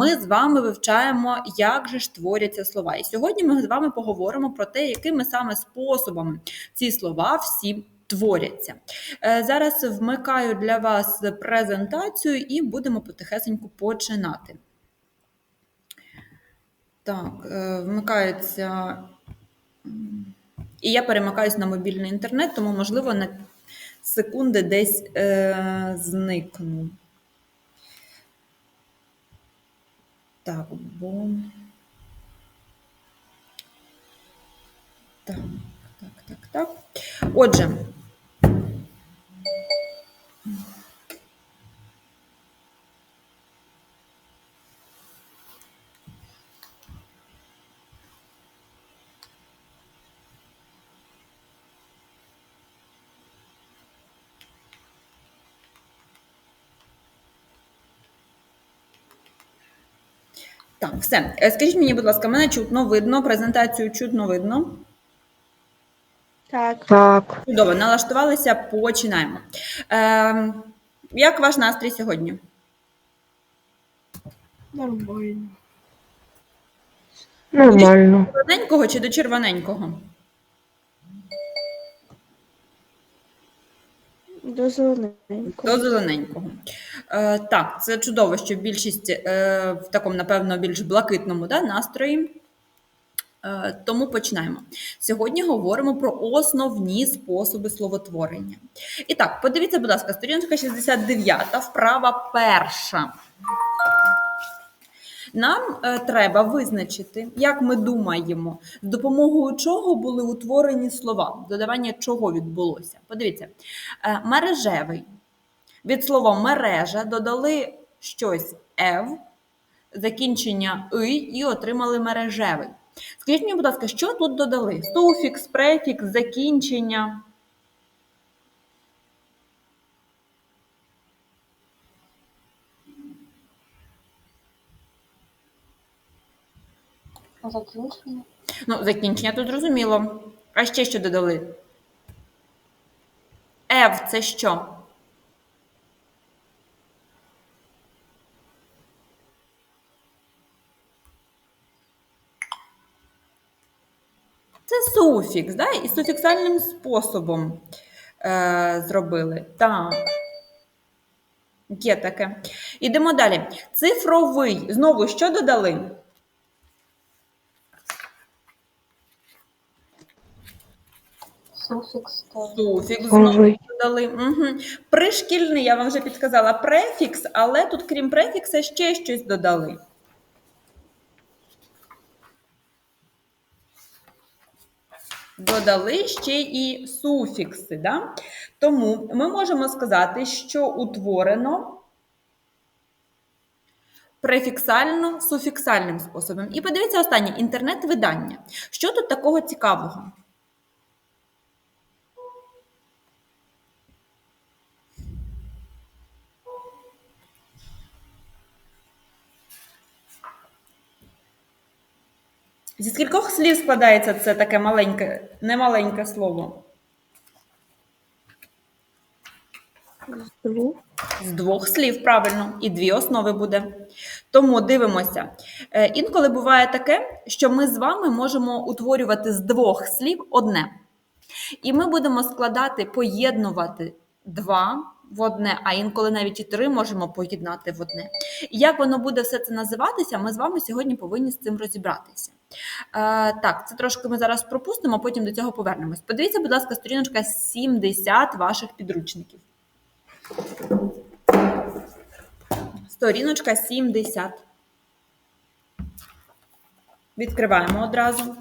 Ми з вами вивчаємо, як же ж творяться слова. І сьогодні ми з вами поговоримо про те, якими саме способами ці слова всі творяться. Е, Зараз вмикаю для вас презентацію і будемо потихесеньку починати. Так, е, вмикається. І я перемикаюсь на мобільний інтернет, тому, можливо, на секунди десь е, зникну. Так, бо. Так, так, так, так. Отже. Так, все. Е, Скажіть мені, будь ласка, мене чутно видно, презентацію чутно видно. Так. Так, Чудово, налаштувалися, починаємо. Е, як ваш настрій сьогодні? Нормально. нормально. До червоненького чи до червоненького? До зелененького. До зелененького. Е, так, це чудово, що більшість е, в такому, напевно, більш блакитному да, настрої. Е, тому починаємо. Сьогодні говоримо про основні способи словотворення. І так, подивіться, будь ласка, сторіночка 69, вправа перша. Нам е, треба визначити, як ми думаємо, з допомогою чого були утворені слова, додавання чого відбулося. Подивіться, е, мережевий. Від слова мережа додали щось ев, закінчення и і отримали мережевий. Скажіть мені, будь ласка, що тут додали? Суфікс, префікс, закінчення. Закінчення. Ну, закінчення тут зрозуміло. А ще що додали? Ев це що? Це суфікс, да? і суфіксальним способом е, зробили. Так. Є таке. Ідемо далі. Цифровий. Знову що додали? Суфікс. Суфікс знову Ой. додали. Угу. Пришкільний, я вам вже підказала префікс, але тут, крім префікса, ще щось додали. Додали ще і суфікси. Да? Тому ми можемо сказати, що утворено префіксально-суфіксальним способом. І подивіться останнє інтернет-видання. Що тут такого цікавого? Зі скількох слів складається це таке маленьке, немаленьке слово? Двох. З двох слів, правильно, і дві основи буде. Тому дивимося. Е, Інколи буває таке, що ми з вами можемо утворювати з двох слів одне. І ми будемо складати, поєднувати два в одне, а інколи навіть і три можемо поєднати в одне. І як воно буде все це називатися, ми з вами сьогодні повинні з цим розібратися. Е, так, це трошки ми зараз пропустимо, потім до цього повернемось. Подивіться, будь ласка, сторіночка 70 ваших підручників. Сторіночка 70. Відкриваємо одразу.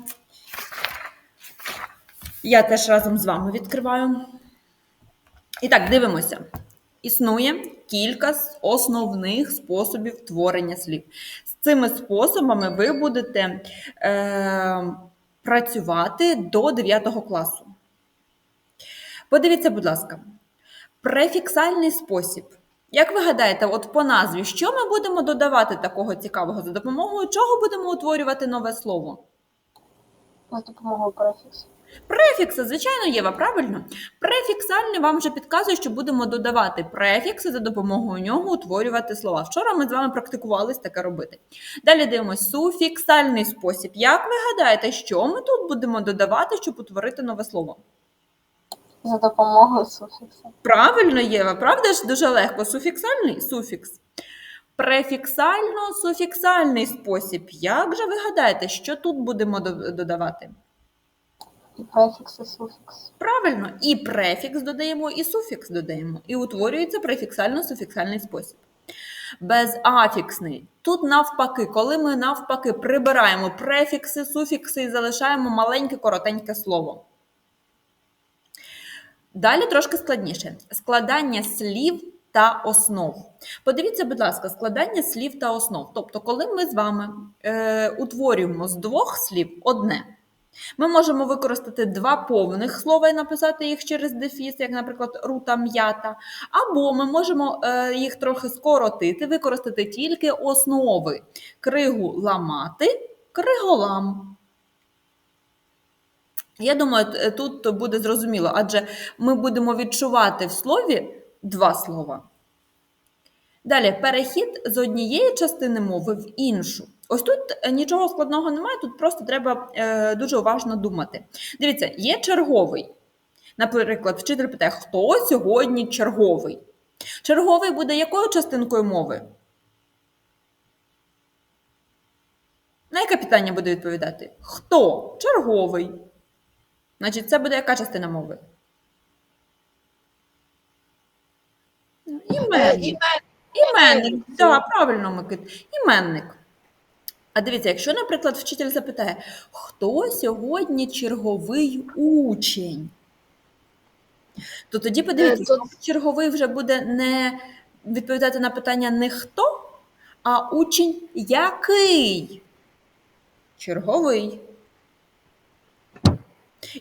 Я теж разом з вами відкриваю. І так, дивимося. Існує кілька основних способів творення слів. З цими способами ви будете е, працювати до 9 класу. Подивіться, будь ласка, префіксальний спосіб. Як ви гадаєте, от по назві, що ми будемо додавати такого цікавого? За допомогою чого будемо утворювати нове слово? За допомогою префіксу. Префікси, звичайно, Єва, правильно. Префіксальний вам вже підказує, що будемо додавати префікси за допомогою нього утворювати слова. Вчора ми з вами практикувались таке робити. Далі дивимось суфіксальний спосіб. Як ви гадаєте, що ми тут будемо додавати, щоб утворити нове слово? За допомогою суфіксу. Правильно, Єва, правда ж дуже легко. Суфіксальний суфікс. Префіксально-суфіксальний спосіб. Як же ви гадаєте, що тут будемо додавати? І префікс, і суфікс. Правильно, і префікс додаємо, і суфікс додаємо. І утворюється префіксально-суфіксальний спосіб. Безафіксний. Тут навпаки, коли ми навпаки прибираємо префікси, суфікси і залишаємо маленьке коротеньке слово. Далі трошки складніше. Складання слів та основ. Подивіться, будь ласка, складання слів та основ. Тобто, коли ми з вами е, утворюємо з двох слів одне. Ми можемо використати два повних слова і написати їх через дефіс, як, наприклад, рута м'ята. Або ми можемо е, їх трохи скоротити, використати тільки основи. Кригу ламати, криголам. Я думаю, тут буде зрозуміло, адже ми будемо відчувати в слові два слова. Далі перехід з однієї частини мови в іншу. Ось тут е, нічого складного немає, тут просто треба е, дуже уважно думати. Дивіться, є черговий. Наприклад, вчитель питає, хто сьогодні черговий? Черговий буде якою частинкою мови? На яке питання буде відповідати? Хто? Черговий. Значить, це буде яка частина мови? Іменник. Іменник. Так, правильно, Микит. Іменник. А дивіться, якщо, наприклад, вчитель запитає, хто сьогодні черговий учень? То тоді подивіться, Е, що черговий вже буде не відповідати на питання не хто, а учень який? Черговий.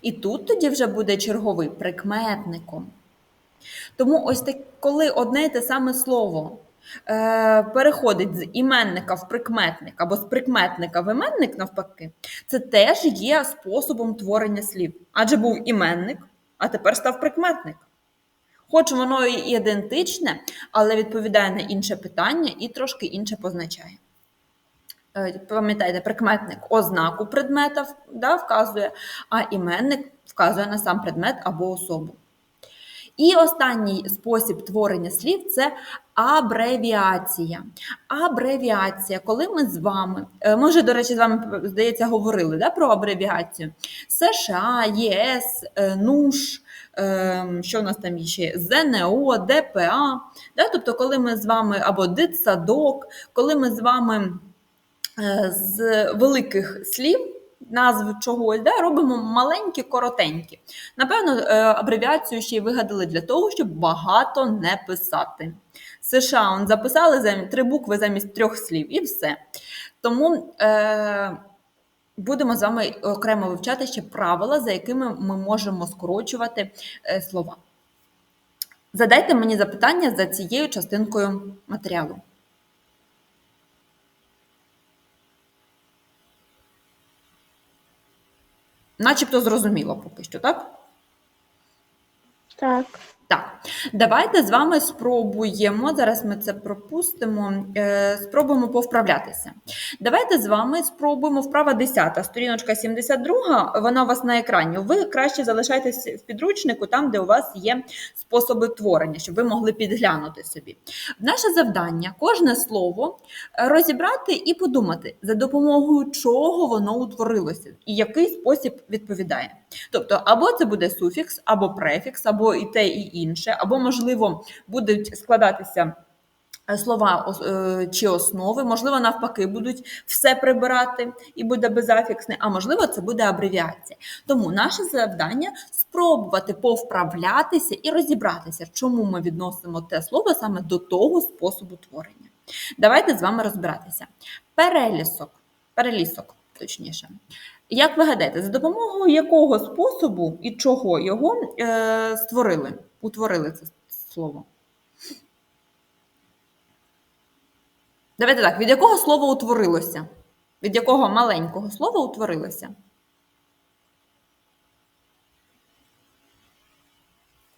І тут тоді вже буде черговий прикметником. Тому ось так, коли одне й те саме слово переходить з іменника в прикметник або з прикметника в іменник, навпаки, це теж є способом творення слів. Адже був іменник, а тепер став прикметник. Хоч воно і ідентичне, але відповідає на інше питання і трошки інше позначає. Е, Пам'ятаєте, прикметник ознаку предмета да, вказує, а іменник вказує на сам предмет або особу. І останній спосіб творення слів це абревіація. Абревіація, коли ми з вами, е, ми вже, до речі, з вами, здається, говорили да, про абревіацію. США, ЄС, е, НУШ, е, що в нас там ще? ЗНО, ДПА. Да? Тобто, коли ми з вами або дитсадок, коли ми з вами з великих слів. Назв чогось, да, робимо маленькі, коротенькі. Напевно, е, абревіацію ще й вигадали для того, щоб багато не писати. США записали замість три букви замість трьох слів, і все. Тому е, будемо з вами окремо вивчати ще правила, за якими ми можемо скорочувати е, слова. Задайте мені запитання за цією частинкою матеріалу. Начебто зрозуміло поки що, так? Так. Так, давайте з вами спробуємо. Зараз ми це пропустимо. Е, спробуємо повправлятися. Давайте з вами спробуємо вправа 10, сторіночка 72, вона у вас на екрані. Ви краще залишайтесь в підручнику, там, де у вас є способи творення, щоб ви могли підглянути собі. Наше завдання кожне слово е, розібрати і подумати, за допомогою чого воно утворилося, і який спосіб відповідає. Тобто, або це буде суфікс, або префікс, або і те, і або, можливо, будуть складатися е, слова е, чи основи, можливо, навпаки, будуть все прибирати і буде безафіксне, а можливо, це буде абревіація. Тому наше завдання спробувати повправлятися і розібратися, чому ми відносимо те слово саме до того способу творення. Давайте з вами розбиратися. Перелісок, перелісок, точніше. Як ви гадаєте, за допомогою якого способу і чого його е, створили, утворили це слово? Давайте так, від якого слова утворилося? Від якого маленького слова утворилося?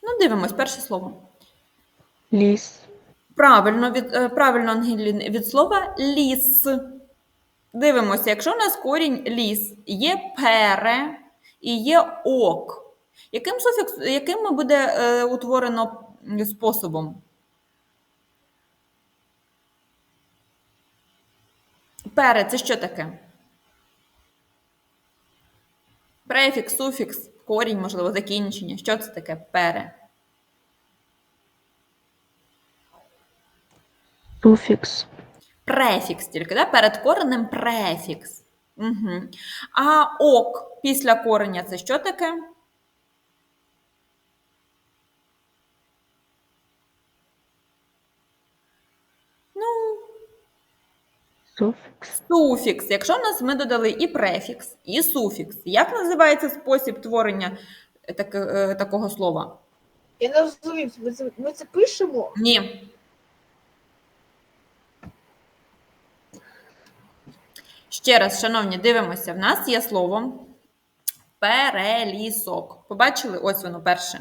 Ну, дивимось, перше слово. Ліс. Правильно, від, е, правильно Ангелін, від слова ліс. Дивимося, якщо у нас корінь ліс, є пере і є ок. Яким, суфікс, яким буде е, утворено способом? Пере це що таке? Префікс, суфікс, корінь, можливо, закінчення. Що це таке? Пере. Суфікс. Префікс тільки, да? перед коренем префікс. Угу. А ок після кореня це що таке? Ну, Суфікс. суфікс. Якщо в нас ми додали і префікс, і суфікс, як називається спосіб творення е, так, е, такого слова? Я не розумію, ми це, ми це пишемо. Ні. Ще раз, шановні, дивимося. В нас є слово перелісок. Побачили? Ось воно перше.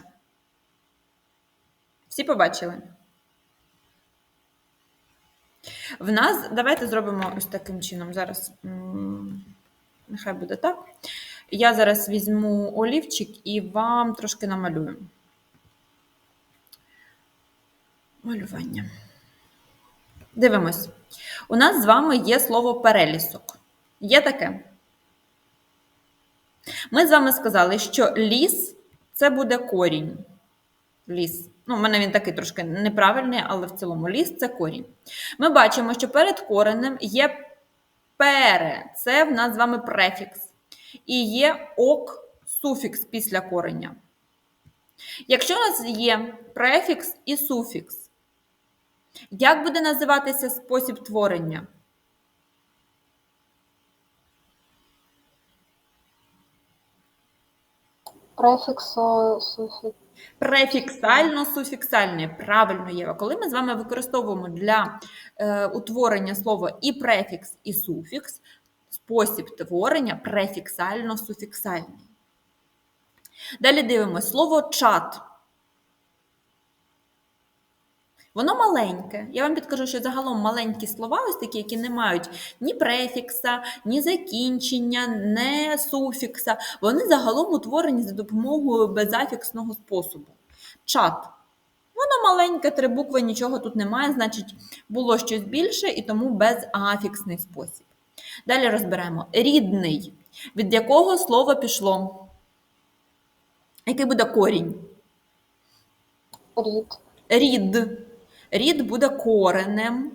Всі побачили? В нас, давайте зробимо ось таким чином. Зараз. Нехай буде так. Я зараз візьму олівчик і вам трошки намалюю. Малювання. Дивимось. У нас з вами є слово перелісок. Є таке? Ми з вами сказали, що ліс це буде корінь. Ліс. Ну, у мене він такий трошки неправильний, але в цілому ліс це корінь. Ми бачимо, що перед коренем є пере, це в нас з вами префікс. І є ок суфікс після кореня. Якщо у нас є префікс і суфікс, як буде називатися спосіб творення? Префіксо, суфікс. Префіксально-суфіксальне. Правильно, Єва. Коли ми з вами використовуємо для е, утворення слова і префікс, і суфікс, спосіб творення префіксально-суфіксальний. Далі дивимося слово чат. Воно маленьке. Я вам підкажу, що загалом маленькі слова, ось такі, які не мають ні префікса, ні закінчення, ні суфікса, вони загалом утворені за допомогою безафіксного способу. Чат. Воно маленьке, три букви, нічого тут немає, значить, було щось більше і тому безафіксний спосіб. Далі розберемо. Рідний. Від якого слова пішло? Який буде корінь? Рід. Рід. Рід буде коренем.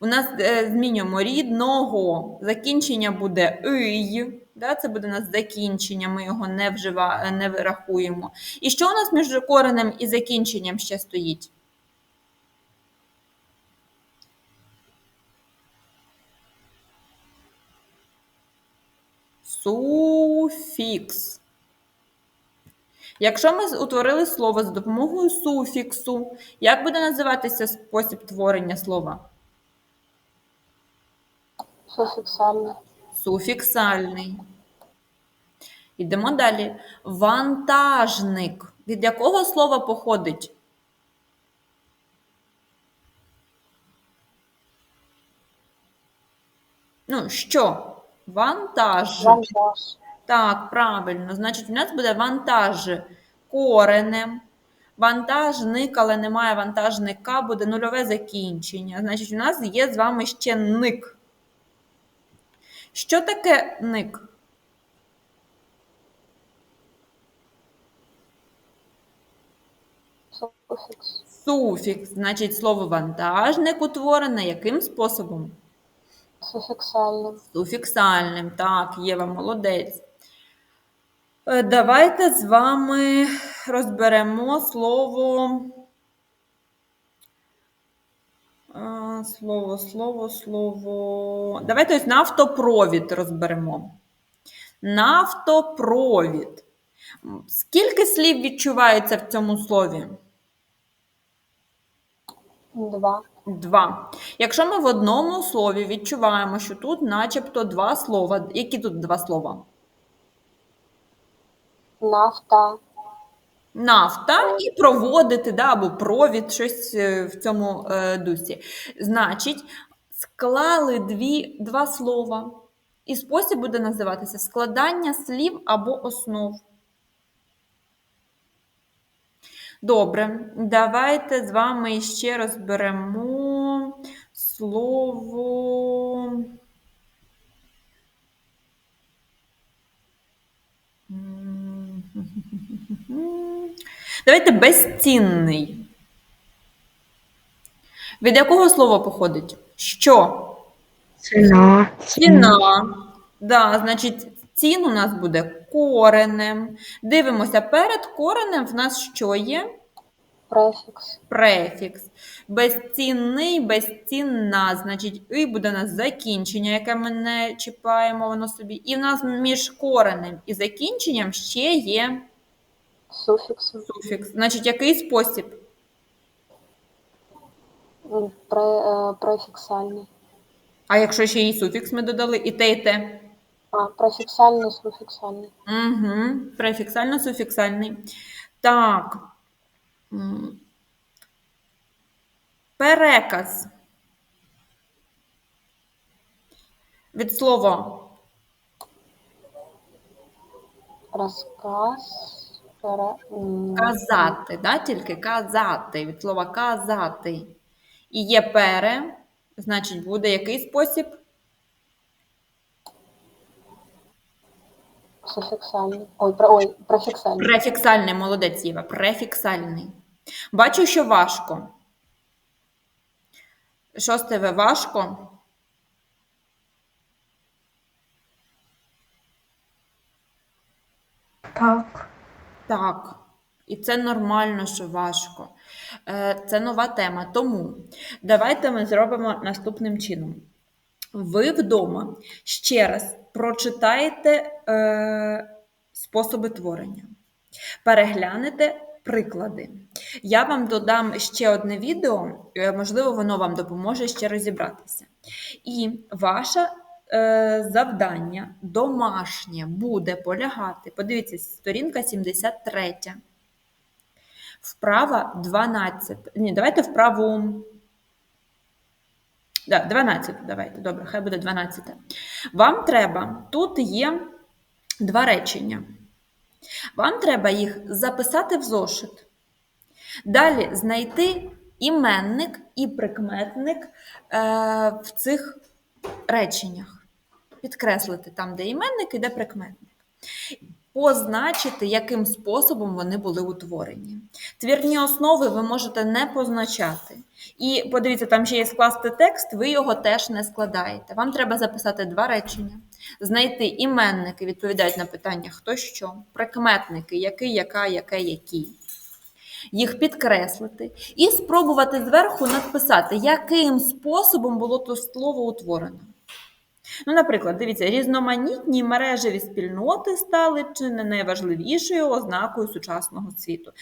У нас е, змінюємо рідного. Закінчення буде ий. Да, це буде у нас закінчення, ми його не, вжива, не рахуємо. І що у нас між коренем і закінченням ще стоїть? Суфікс. Якщо ми утворили слово за допомогою суфіксу, як буде називатися спосіб творення слова? Суфіксальне. Суфіксальний. Йдемо далі. Вантажник. Від якого слова походить? Ну, що? Вантаж. Вантаж. Так, правильно. Значить, у нас буде вантаж коренем. Вантажник, але немає вантажника, буде нульове закінчення. Значить, у нас є з вами ще ник. Що таке ник? Суфікс. Суфікс. Значить, слово вантажник утворене яким способом? Суфіксальне. Суфіксальним. Так, Єва, молодець. Е, Давайте з вами розберемо слово. Е, Слово, слово, слово. Давайте ось нафтопровід розберемо. Нафтопровід. Скільки слів відчувається в цьому слові? Два. Два. Якщо ми в одному слові відчуваємо, що тут начебто два слова. Які тут два слова? Нафта. Нафта і проводити, да, або провід, щось е, в цьому е, дусі. Значить, склали дві, два слова. І спосіб буде називатися складання слів або основ. Добре, давайте з вами ще розберемо слово. Давайте безцінний. Від якого слова походить? Що? Ціна. Ціна. Да, значить, цін у нас буде коренем. Дивимося, перед коренем в нас що є? Префікс. Префікс. Безцінний, безцінна. Значить, і буде у нас закінчення, яке ми не чіпаємо, воно собі. І в нас між коренем і закінченням ще є Суфікс. суфікс. Значить, який спосіб? Пре, е, префіксальний. А якщо ще і суфікс ми додали, і те, і те. А, префіксальний, суфіксальний. Угу. Префіксально-суфіксальний. Так. Переказ. Від слова Розказ. Казати, да? тільки казати. Від слова казати. І є пере, значить, буде який спосіб? Суфіксальний. Ой, про, ой, префіксальний. Префіксальний, молодець Єва, префіксальний. Бачу, що важко. Шосте В важко. Так. Так, і це нормально, що важко. Е, Це нова тема. Тому давайте ми зробимо наступним чином. Ви вдома ще раз прочитаєте е, способи творення, переглянете приклади. Я вам додам ще одне відео, е, можливо, воно вам допоможе ще розібратися. І ваше е, завдання домашнє буде полягати. Подивіться, сторінка 73. Вправа 12. Ні, давайте вправу. Да, 12, давайте, добре, хай буде 12. Вам треба, тут є два речення. Вам треба їх записати в зошит. Далі знайти іменник і прикметник е, в цих реченнях. Підкреслити там, де іменник і де прикметник. Позначити, яким способом вони були утворені. Твірні основи ви можете не позначати. І подивіться, там ще є скласти текст, ви його теж не складаєте. Вам треба записати два речення, знайти іменники, відповідають на питання хто що, прикметники, який, яка, яке, які. Їх підкреслити і спробувати зверху написати, яким способом було то слово утворено. Ну, наприклад, дивіться, різноманітні мережеві спільноти стали чи не найважливішою ознакою сучасного світу.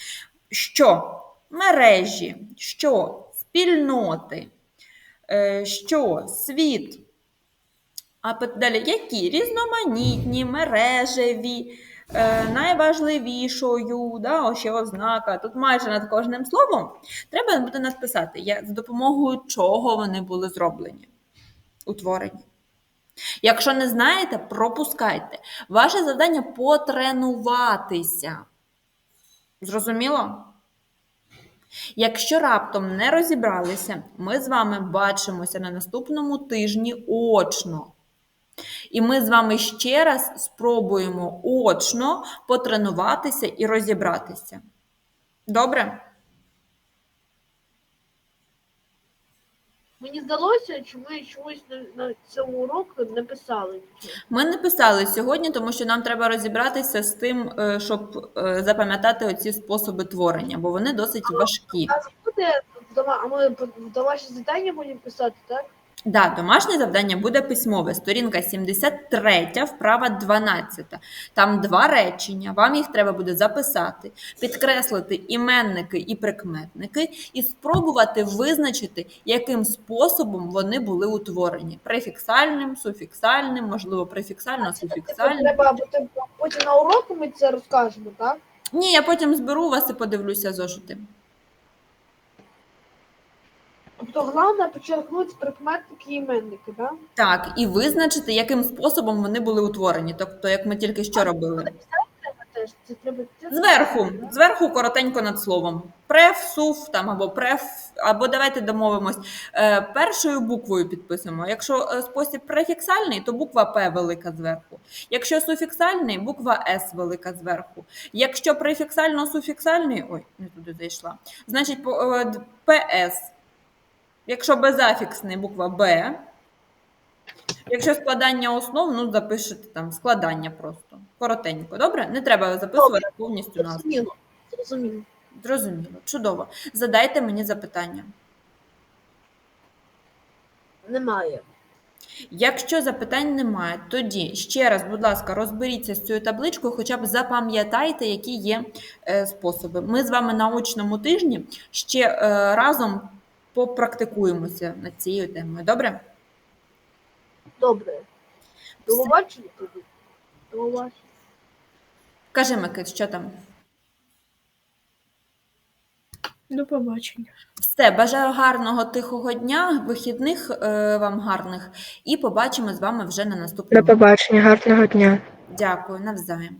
Що? Мережі, що спільноти, Е, що світ. А далі, які різноманітні, мережеві, е, найважливішою, да, ще ознака. Тут майже над кожним словом треба буде написати, за допомогою чого вони були зроблені, утворені. Якщо не знаєте, пропускайте. Ваше завдання потренуватися. Зрозуміло? Якщо раптом не розібралися, ми з вами бачимося на наступному тижні очно. І ми з вами ще раз спробуємо очно потренуватися і розібратися. Добре? Мені здалося, що ми чомусь на, на цьому уроку не писали нічого. Ми не писали сьогодні, тому що нам треба розібратися з тим, е, щоб е, запам'ятати оці способи творення, бо вони досить важкі. А буде а ми по- домашнє завдання будемо писати, так? Да, домашнє завдання буде письмове. Сторінка 73, вправа 12. Там два речення. Вам їх треба буде записати, підкреслити іменники і прикметники і спробувати визначити, яким способом вони були утворені: префіксальним, суфіксальним, можливо, Це префіксально-суфіксальним. треба, бо потім на уроку ми це розкажемо, так? Ні, я потім зберу вас і подивлюся зошити. Тобто головне почерпнути прикметники і іменники, да? Так, і визначити, яким способом вони були утворені, тобто, як ми тільки що робили. Це треба Зверху, зверху коротенько над словом. Преф, суф там або преф, або давайте домовимось. Е, першою буквою підписуємо. Якщо е, спосіб префіксальний, то буква П велика зверху. Якщо суфіксальний, буква С велика зверху. Якщо префіксально-суфіксальний, ой, не туди зайшла, значить по- е, д- ПС. Якщо безафіксний, буква Б. Якщо складання основ, ну запишете там складання просто. Коротенько, добре? Не треба записувати повністю назву. Зрозуміло. Зрозуміло. Зрозуміло, чудово. Задайте мені запитання. Немає. Якщо запитань немає, тоді ще раз, будь ласка, розберіться з цією табличкою, хоча б запам'ятайте, які є е, способи. Ми з вами на очному тижні ще е, разом попрактикуємося над цією темою. Добре? Добре. До побачення тоді. До побачення. Кажи, Микит, що там? До побачення. Все, бажаю гарного тихого дня, вихідних е, вам гарних, і побачимо з вами вже на До побачення, гарного дня. Дякую, навзаєм.